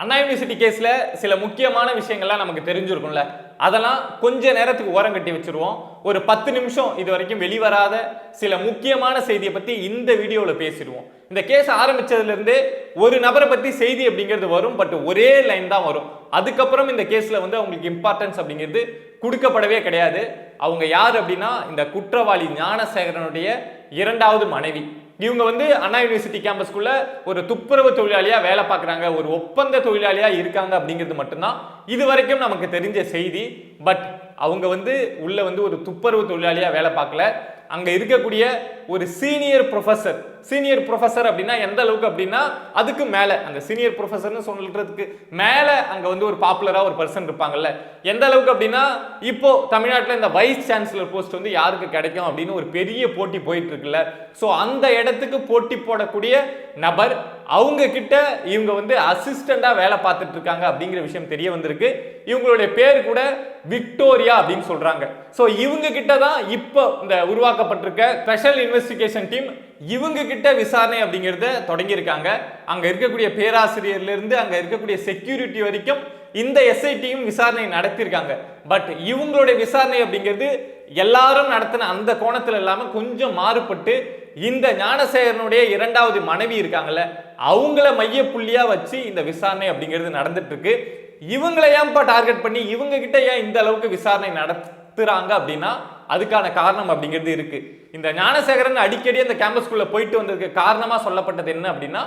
அண்ணா university கேஸில் சில முக்கியமான விஷயங்கள்லாம் நமக்கு தெரிஞ்சிருக்கும்ல. அதெல்லாம் கொஞ்ச நேரத்துக்கு ஓரம் கட்டி வச்சிருவோம். ஒரு பத்து நிமிஷம் இது வரைக்கும் வெளிவராத சில முக்கியமான செய்தியை பற்றி இந்த வீடியோவில் பேசிடுவோம். இந்த கேஸ் ஆரம்பித்ததுலேருந்தே ஒரு நபரை பற்றி செய்தி அப்படிங்கிறது வரும் பட் ஒரே லைன் தான் வரும். அதுக்கப்புறம் இந்த கேஸில் வந்து அவங்களுக்கு இம்பார்ட்டன்ஸ் அப்படிங்கிறது கொடுக்கப்படவே கிடையாது. அவங்க யார் அப்படின்னா இந்த குற்றவாளி ஞானசேகரனுடைய இரண்டாவது மனைவி. இவங்க வந்து அண்ணா யூனிவர்சிட்டி கேம்பஸ்க்குள்ள ஒரு துப்புரவு தொழிலாளியாக வேலை பார்க்குறாங்க. ஒரு ஒப்பந்த தொழிலாளியாக இருக்காங்க அப்படிங்கிறது மட்டும்தான் இது வரைக்கும் நமக்கு தெரிஞ்ச செய்தி. பட் அவங்க வந்து உள்ள வந்து ஒரு துப்புரவு தொழிலாளியாக வேலை பார்க்கல. அங்கே இருக்கக்கூடிய ஒரு சீனியர் ப்ரொஃபசர் சீனியர் ப்ரொஃபசர் அப்படின்னா எந்த அளவுக்கு அப்படின்னா அதுக்கு மேலே. அந்த சீனியர் ப்ரொஃபசர்னு சொல்றதுக்கு மேலே அங்கே வந்து ஒரு பாப்புலராக ஒரு பர்சன் இருப்பாங்கல்ல. எந்த அளவுக்கு அப்படின்னா இப்போ தமிழ்நாட்டில் இந்த வைஸ் சான்சலர் போஸ்ட் வந்து யாருக்கு கிடைக்கும் அப்படின்னு ஒரு பெரிய போட்டி போயிட்டு இருக்குல்ல ஸோ அந்த இடத்துக்கு போட்டி போடக்கூடிய நபர் அவங்க கிட்ட இவங்க வந்து அசிஸ்டண்டாக வேலை பார்த்துட்டு இருக்காங்க அப்படிங்கிற விஷயம் தெரிய வந்திருக்கு. இவங்களுடைய பேர் கூட விக்டோரியா அப்படின்னு சொல்றாங்க. ஸோ இவங்க கிட்ட தான் இப்போ இந்த உருவாக்கப்பட்டிருக்க ஸ்பெஷல் இன்வெஸ்டிகேஷன் டீம் இவங்க கிட்ட விசாரணை அப்படிங்கிறத தொடங்கியிருக்காங்க. அங்கே இருக்கக்கூடிய பேராசிரியர்லேருந்து அங்கே இருக்கக்கூடிய செக்யூரிட்டி வரைக்கும் இந்த எஸ்ஐடியும் விசாரணை நடத்தியிருக்காங்க. பட் இவங்களுடைய விசாரணை அப்படிங்கிறது எல்லாரும் நடத்தின அந்த கோணத்தில் இல்லாமல் கொஞ்சம் மாறுபட்டு இந்த ஞானசேகரனுடைய இரண்டாவது மனைவி இருக்காங்கல்ல அவங்கள மையப்புள்ளியாக வச்சு இந்த விசாரணை அப்படிங்கிறது நடந்துட்டு இருக்கு. இவங்களை ஏன்பா டார்கெட் பண்ணி இவங்க கிட்ட ஏன் இந்த அளவுக்கு விசாரணை கத்துறாங்க அப்படின்னா அதுக்கான காரணம் அப்படிங்கிறது இருக்கு. இந்த ஞானசேகரன் அடிக்கடி அந்த கேம்பஸ்குள்ள போயிட்டு வந்ததுக்கு காரணமா சொல்லப்பட்டது என்ன அப்படின்னா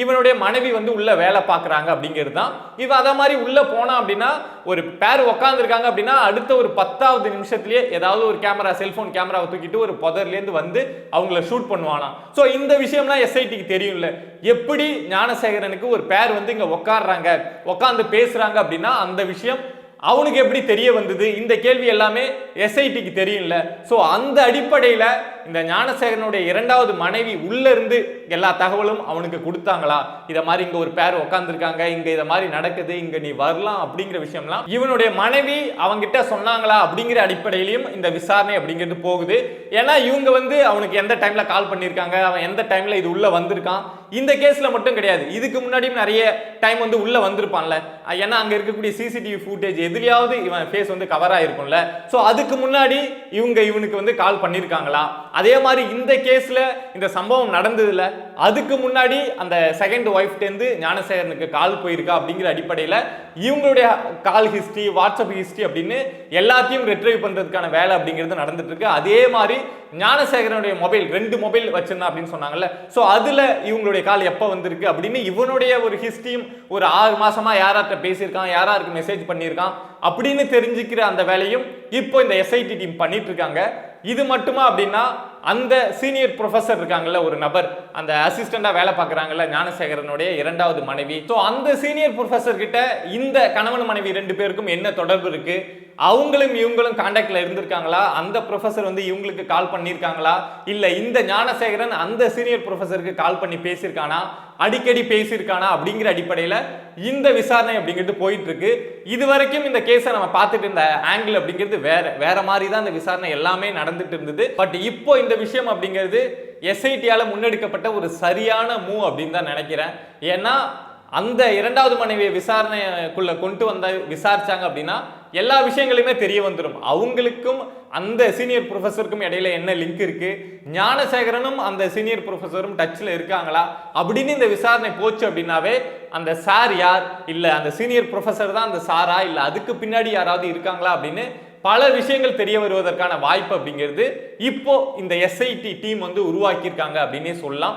இவனுடைய மனைவி வந்து உள்ள வேலை பார்க்குறாங்க அப்படிங்கிறது தான். இவன் அதை மாதிரி உள்ள போனான் அப்படின்னா ஒரு பேர் உட்காந்துருக்காங்க அப்படின்னா அடுத்த ஒரு பத்தாவது நிமிஷத்துலயே ஏதாவது ஒரு கேமரா செல்போன் கேமராவை தூக்கிட்டு ஒரு புதர்லேருந்து வந்து அவங்கள ஷூட் பண்ணுவானா. ஸோ இந்த விஷயம்லாம் எஸ்ஐடிக்கு தெரியும்ல. எப்படி ஞானசேகரனுக்கு ஒரு பேர் வந்து இங்க உக்காடுறாங்க உட்காந்து பேசுறாங்க அப்படின்னா அந்த விஷயம் அவனுக்கு எப்படி தெரிய வந்தது? இந்த கேள்வி எல்லாமே எஸ்ஐடிக்கு தெரியும்ல. ஸோ அந்த அடிப்படையில் இந்த ஞானசேகரனுடைய இரண்டாவது மனைவி உள்ளேருந்து எல்லா தகவலும் அவனுக்கு கொடுத்தாங்களா? இதை மாதிரி இங்கே ஒரு பேர் உட்காந்துருக்காங்க இங்கே இதை மாதிரி நடக்குது. இங்கே நீ வரலாம் அப்படிங்கிற விஷயம்லாம் இவனுடைய மனைவி அவங்கிட்ட சொன்னாங்களா அப்படிங்கிற அடிப்படையிலையும் இந்த விசாரணை அப்படிங்கிறது போகுது. ஏன்னா இவங்க வந்து அவனுக்கு எந்த டைமில் கால் பண்ணியிருக்காங்க? அவன் எந்த டைமில் இது உள்ளே வந்திருக்கான்? இந்த கேஸில் மட்டும் கிடையாது. இதுக்கு முன்னாடியும் நிறைய டைம் வந்து உள்ளே வந்திருப்பான்ல. ஏன்னா அங்கே இருக்கக்கூடிய சிசிடிவி ஃபுட்டேஜ் எதுலையாவது இவன் ஃபேஸ் வந்து கவர் ஆயிருக்கும்ல. ஸோ அதுக்கு முன்னாடி இவங்க இவனுக்கு வந்து கால் பண்ணியிருக்காங்களா அதே மாதிரி இந்த கேஸில் இந்த சம்பவம் நடந்ததில்ல அதுக்கு முன்னாடி அந்த செகண்ட் ஒய்ஃப்டேருந்து ஞானசேகரனுக்கு கால் போயிருக்கா அப்படிங்கிற அடிப்படையில் இவங்களுடைய கால் ஹிஸ்ட்ரி வாட்ஸ்அப் ஹிஸ்ட்ரி அப்படின்னு எல்லாத்தையும் ரெட்ரைவ் பண்ணுறதுக்கான வேலை அப்படிங்கிறது நடந்துட்டு இருக்கு. அதே மாதிரி ஞானசேகரனுடைய மொபைல் ரெண்டு மொபைல் வச்சிருந்தா அப்படின்னு சொன்னாங்கல்ல. ஸோ அதில் இவங்களுடைய கால் எப்போ வந்திருக்கு அப்படின்னு இவனுடைய ஒரு ஹிஸ்ட்ரியும் ஒரு ஆறு மாசமா யாராட்ட பேசியிருக்கான் யாராருக்கு மெசேஜ் பண்ணியிருக்கான் அப்படின்னு தெரிஞ்சுக்கிற அந்த வேலையும் இப்போ இந்த எஸ்ஐடி டீம் பண்ணிட்டு இருக்காங்க. இது மட்டுமா அப்படின்னா அந்த சீனியர் ப்ரொஃபசர் இருக்காங்கல்ல ஒரு நபர் அந்த அசிஸ்டண்டாக வேலை பார்க்குறாங்கல்ல ஞானசேகரனுடைய இரண்டாவது மனைவி. ஸோ அந்த சீனியர் ப்ரொஃபஸர் கிட்ட இந்த கணவன் மனைவி ரெண்டு பேருக்கும் என்ன தொடர்பு இருக்கு? அவங்களும் இவங்களும் காண்டாக்டில் இருந்திருக்காங்களா? அந்த ப்ரொஃபசர் வந்து இவங்களுக்கு கால் பண்ணியிருக்காங்களா? இல்லை இந்த ஞானசேகரன் அந்த சீனியர் ப்ரொஃபஸருக்கு கால் பண்ணி பேசியிருக்கானா? அடிக்கடி பேசியிருக்கானா? அப்படிங்கிற அடிப்படையில் இந்த விசாரணை அப்படிங்கிறது போயிட்டு இருக்கு இது வரைக்கும் இந்த கேஸை நம்ம பார்த்துட்டு இருந்த ஆங்கிள் அப்படிங்கிறது வேற வேற மாதிரி தான் இந்த விசாரணை எல்லாமே நடந்துட்டு இருந்தது. பட் இப்போ இந்த விஷயம் அப்படிங்கிறது எஸ்ஐடியால் முன்னெடுக்கப்பட்ட ஒரு சரியான மூவ் அப்படின்னு தான் நினைக்கிறேன். ஏன்னா அந்த இரண்டாவது மனைவியை விசாரணைக்குள்ள கொண்டு வந்த விசாரிச்சாங்க அப்படின்னா எல்லா விஷயங்களுமே தெரிய வந்துடும் அவங்களுக்கும் அந்த சீனியர் ப்ரொஃபஸருக்கும் இடையில என்ன லிங்க் இருக்கு? ஞானசேகரனும் அந்த சீனியர் ப்ரொஃபஸரும் டச்சில் இருக்காங்களா? அப்படின்னு இந்த விசாரணை போச்சு அப்படின்னாவே அந்த சார் யார்? இல்லை அந்த சீனியர் ப்ரொஃபஸர் தான் அந்த சாரா இல்லை அதுக்கு பின்னாடி யாராவது இருக்காங்களா? அப்படின்னு பல விஷயங்கள் தெரிய வருவதற்கான வாய்ப்பு அப்படிங்கிறது இப்போ இந்த எஸ்ஐடி டீம் வந்து உருவாக்கியிருக்காங்க அப்படின்னே சொல்லலாம்.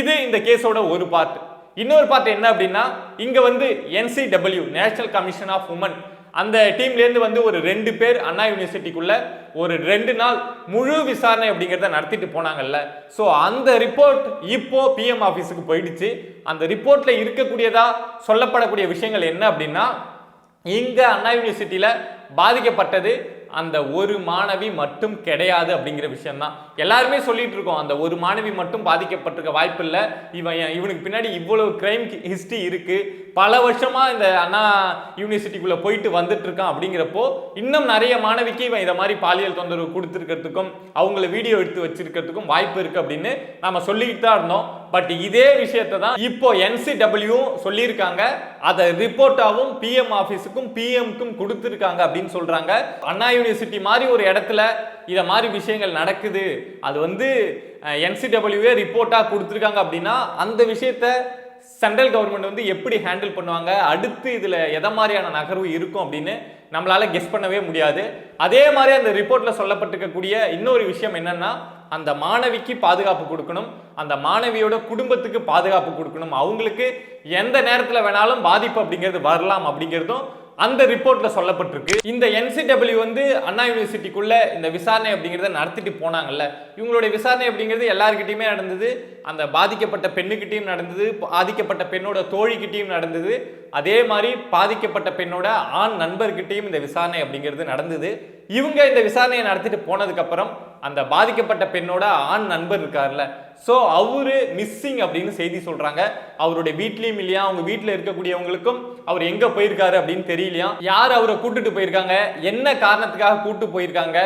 இது இந்த கேஸோட ஒரு பார்ட் இன்னொரு பார்ட் என்ன அப்படின்னா இங்க வந்து NCW national commission of women அந்த டீம்லேருந்து வந்து ஒரு ரெண்டு பேர் அண்ணா யூனிவர்சிட்டிக்குள்ள ஒரு ரெண்டு நாள் முழு விசாரணை அப்படிங்கிறத நடத்திட்டு போனாங்கல்ல. ஸோ அந்த ரிப்போர்ட் இப்போ பிஎம் ஆஃபீஸுக்கு போயிடுச்சு. அந்த ரிப்போர்ட்டில் இருக்கக்கூடியதா சொல்லப்படக்கூடிய விஷயங்கள் என்ன அப்படின்னா இங்கே அண்ணா யூனிவர்சிட்டியில் பாதிக்கப்பட்டது அந்த ஒரு மாணவி மட்டும் கிடையாது அப்படிங்கிற விஷயம்தான். எல்லாருமே சொல்லிட்டு இருக்கோம் அந்த ஒரு மாணவி மட்டும் பாதிக்கப்பட்டிருக்க வாய்ப்பு இல்லை இவன் ஏன் இவனுக்கு பின்னாடி இவ்வளவு கிரைம் ஹிஸ்டரி இருக்கு. பல வருஷமா இந்த அண்ணா யூனிவர்சிட்டிக்குள்ள போயிட்டு வந்துட்டு இருக்கான் அப்படிங்கிறப்போ இன்னும் நிறைய மாணவிக்கு இவன் இதை மாதிரி பாலியல் தொந்தரவு கொடுத்துருக்கிறதுக்கும் அவங்கள வீடியோ எடுத்து வச்சிருக்கிறதுக்கும் வாய்ப்பு இருக்கு அப்படின்னு நம்ம சொல்லிக்கிட்டு தான் இருந்தோம். பட் இதே விஷயத்தை தான் இப்போ என்சிடபிள்யூ சொல்லியிருக்காங்க. அதை ரிப்போர்ட்டாகவும் பிஎம் ஆஃபீஸுக்கும் பிஎம்க்கும் கொடுத்துருக்காங்க அப்படின்னு சொல்கிறாங்க அண்ணா யூனிவர்சிட்டி மாதிரி ஒரு இடத்துல இதை மாதிரி விஷயங்கள் நடக்குது. அது வந்து என்சிடபிள்யூவே ரிப்போர்ட்டாக கொடுத்துருக்காங்க அப்படின்னா அந்த விஷயத்த சென்ட்ரல் கவர்மெண்ட் வந்து எப்படி ஹேண்டில் பண்ணுவாங்க? அடுத்து இதில் எதை மாதிரியான நகர்வு இருக்கும் அப்படின்னு நம்மளால கெஸ் பண்ணவே முடியாது. அதே மாதிரி அந்த ரிப்போர்ட்டில் சொல்லப்பட்டிருக்கக்கூடிய இன்னொரு விஷயம் என்னென்னா அந்த மாணவிக்கு பாதுகாப்பு கொடுக்கணும். அந்த மாணவியோட குடும்பத்துக்கு பாதுகாப்பு கொடுக்கணும். அவங்களுக்கு எந்த நேரத்தில் வேணாலும் பாதிப்பு அப்படிங்கிறது வரலாம் அப்படிங்கிறதும் அந்த ரிப்போர்ட்ல சொல்லப்பட்டிருக்கு. இந்த என்சிடபிள்யூ வந்து அண்ணா யூனிவர்சிட்டிக்குள்ள இந்த விசாரணை அப்படிங்கிறத நடத்திட்டு போனாங்கல்ல. இவங்களுடைய விசாரணை அப்படிங்கிறது எல்லாருக்கிட்டையுமே நடந்தது. அந்த பாதிக்கப்பட்ட பெண்ணுக்கிட்டையும் நடந்தது. பாதிக்கப்பட்ட பெண்ணோட தோழிக்கிட்டையும் நடந்தது. அதே மாதிரி பாதிக்கப்பட்ட பெண்ணோட ஆண் நண்பர்கிட்டையும் இந்த விசாரணை அப்படிங்கிறது நடந்தது. இவங்க இந்த விசாரணையை நடத்திட்டு போனதுக்கப்புறம் அந்த பாதிக்கப்பட்ட பெண்ணோட ஆண் நண்பர் இருக்கார்ல. ஸோ அவரு மிஸ்ஸிங் அப்படின்னு செய்தி சொல்றாங்க. அவருடைய வீட்லேயும் இல்லையா? அவங்க வீட்டில் இருக்கக்கூடியவங்களுக்கும் அவர் எங்க போயிருக்காரு அப்படின்னு தெரியலையா? யார் அவரை கூட்டுட்டு போயிருக்காங்க? என்ன காரணத்துக்காக கூட்டு போயிருக்காங்க?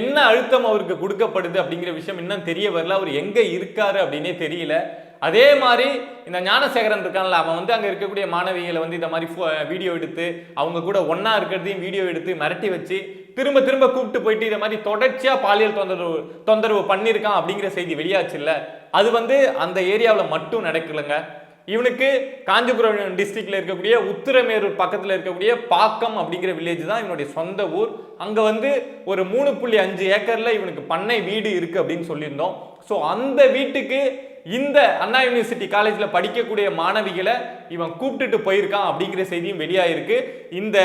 என்ன அழுத்தம் அவருக்கு கொடுக்கப்படுது அப்படிங்கிற விஷயம் இன்னும் தெரிய வரல. அவர் எங்க இருக்காரு அப்படின்னே தெரியல. அதே மாதிரி இந்த ஞானசேகரன் இருக்கான்ல அவன் வந்து அங்கே இருக்கக்கூடிய மாணவிகளை வந்து இந்த மாதிரி வீடியோ எடுத்து அவங்க கூட ஒன்றா இருக்கிறதையும் வீடியோ எடுத்து மிரட்டி வச்சு திரும்ப திரும்ப கூப்பிட்டு போயிட்டு இதை மாதிரி தொடர்ச்சியாக பாலியல் தொந்தரவு தொந்தரவு பண்ணியிருக்கான் அப்படிங்கிற செய்தி வெளியாச்சு இல்லை. அது வந்து அந்த ஏரியாவில் மட்டும் நடக்கலைங்க. இவனுக்கு காஞ்சிபுரம் டிஸ்ட்ரிக்டில் இருக்கக்கூடிய உத்திரமேரூர் பக்கத்தில் இருக்கக்கூடிய பாக்கம் அப்படிங்கிற வில்லேஜ் தான் இவனுடைய சொந்த ஊர். அங்கே வந்து ஒரு மூணு புள்ளி அஞ்சு ஏக்கரில் இவனுக்கு பண்ணை வீடு இருக்குது அப்படின்னு சொல்லியிருந்தோம். ஸோ அந்த வீட்டுக்கு இந்த அண்ணா யூனிவர்சிட்டி காலேஜில் படிக்கக்கூடிய மாணவிகளை இவன் கூப்பிட்டுட்டு போயிருக்கான் அப்படிங்கிற செய்தியும் வெளியாயிருக்கு. இந்த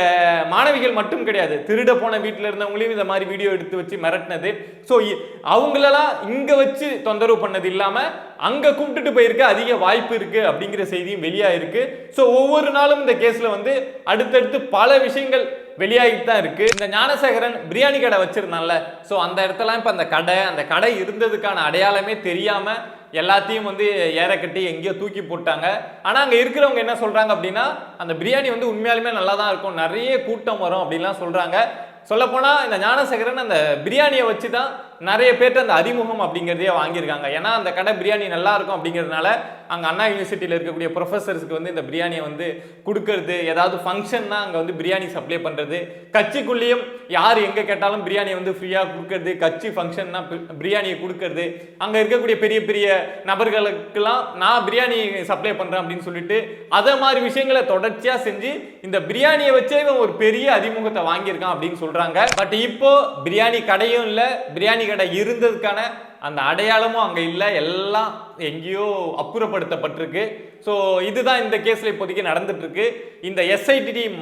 மாணவிகள் மட்டும் கிடையாது திருட போன வீட்டில் இருந்தவங்களையும் இந்த மாதிரி வீடியோ எடுத்து வச்சு மிரட்டினது. ஸோ அவங்களெல்லாம் இங்கே வச்சு தொந்தரவு பண்ணது இல்லாமல் அங்கே கூப்பிட்டுட்டு போயிருக்க அதிக வாய்ப்பு இருக்கு அப்படிங்கிற செய்தியும் வெளியாயிருக்கு. ஸோ ஒவ்வொரு நாளும் இந்த கேஸில் வந்து அடுத்தடுத்து பல விஷயங்கள் வெளியாகிட்டு தான் இருக்குது இந்த ஞானசேகரன் பிரியாணி கடை வச்சுருந்தான்ல. ஸோ அந்த இடத்துல இப்போ அந்த கடை அந்த கடை இருந்ததுக்கான அடையாளமே தெரியாமல் எல்லாத்தையும் வந்து ஏற கட்டி எங்கேயோ தூக்கி போட்டாங்க. ஆனால் அங்கே இருக்கிறவங்க என்ன சொல்கிறாங்க அப்படின்னா அந்த பிரியாணி வந்து உண்மையாலுமே நல்லா தான் இருக்கும். நிறைய கூட்டம் வரும் அப்படின்லாம் சொல்கிறாங்க சொல்லப்போனால் இந்த ஞானசேகரன் அந்த பிரியாணியை வச்சு தான் நிறைய பேர்ட்ட அந்த அறிமுகம் அப்படிங்கிறதே வாங்கியிருக்காங்க. ஏன்னா அந்த கடை பிரியாணி நல்லா இருக்கும் அப்படிங்கிறதுனால அங்கே அண்ணா யூனிவர்சிட்டியில் இருக்கக்கூடிய ப்ரொஃபஸர்ஸ்க்கு வந்து இந்த பிரியாணியை வந்து கொடுக்கறது ஏதாவது ஃபங்க்ஷன்னா அங்கே வந்து பிரியாணி சப்ளை பண்ணுறது கட்சிக்குள்ளேயும் யார் எங்கே கேட்டாலும் பிரியாணியை வந்து ஃப்ரீயாக கொடுக்கறது கட்சி ஃபங்க்ஷன்னா பிரியாணியை கொடுக்கறது. அங்கே இருக்கக்கூடிய பெரிய பெரிய நபர்களுக்கெல்லாம் நான் பிரியாணி சப்ளை பண்ணுறேன் அப்படின்னு சொல்லிட்டு அதை மாதிரி விஷயங்களை தொடர்ச்சியாக செஞ்சு இந்த பிரியாணியை வச்சே இவன் ஒரு பெரிய அறிமுகத்தை வாங்கியிருக்கான் அப்படின்னு சொல்கிறாங்க பட் இப்போ பிரியாணி கடையும் இல்லை பிரியாணி கடை இருந்ததுக்கான அந்த அடையாளமும் அங்கே இல்லை. எல்லாம் எங்கேயோ அப்புறப்படுத்தப்பட்டிருக்கு. ஸோ இதுதான் இந்த கேஸில் இப்போதைக்கு நடந்துட்டுருக்கு. இந்த எஸ்ஐடி டீம்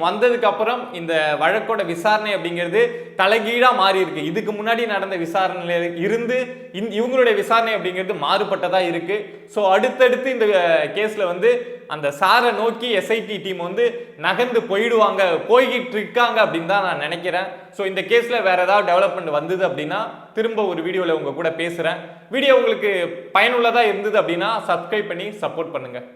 இந்த வழக்கோட விசாரணை அப்படிங்கிறது தலைகீழாக மாறி இருக்கு இதுக்கு முன்னாடி நடந்த விசாரணையில் இருந்து இந்த இவங்களுடைய விசாரணை அப்படிங்கிறது மாறுபட்டதாக இருக்குது ஸோ அடுத்தடுத்து இந்த கேஸில் வந்து அந்த சாரை நோக்கி எஸ்ஐடி டீம் வந்து நகர்ந்து போயிடுவாங்க போய்கிட்டு இருக்காங்க அப்படின்னு தான் நான் நினைக்கிறேன். ஸோ இந்த கேஸில் வேறு ஏதாவது டெவலப்மெண்ட் வந்தது அப்படின்னா திரும்ப ஒரு வீடியோவில் உங்கள் கூட பேசுகிறேன் வீடியோ உங்களுக்கு பயனுள்ளதாக இருந்தது அப்படின்னா சப்ஸ்கிரைப் பண்ணி சப்போர்ட் பண்ணுங்கள்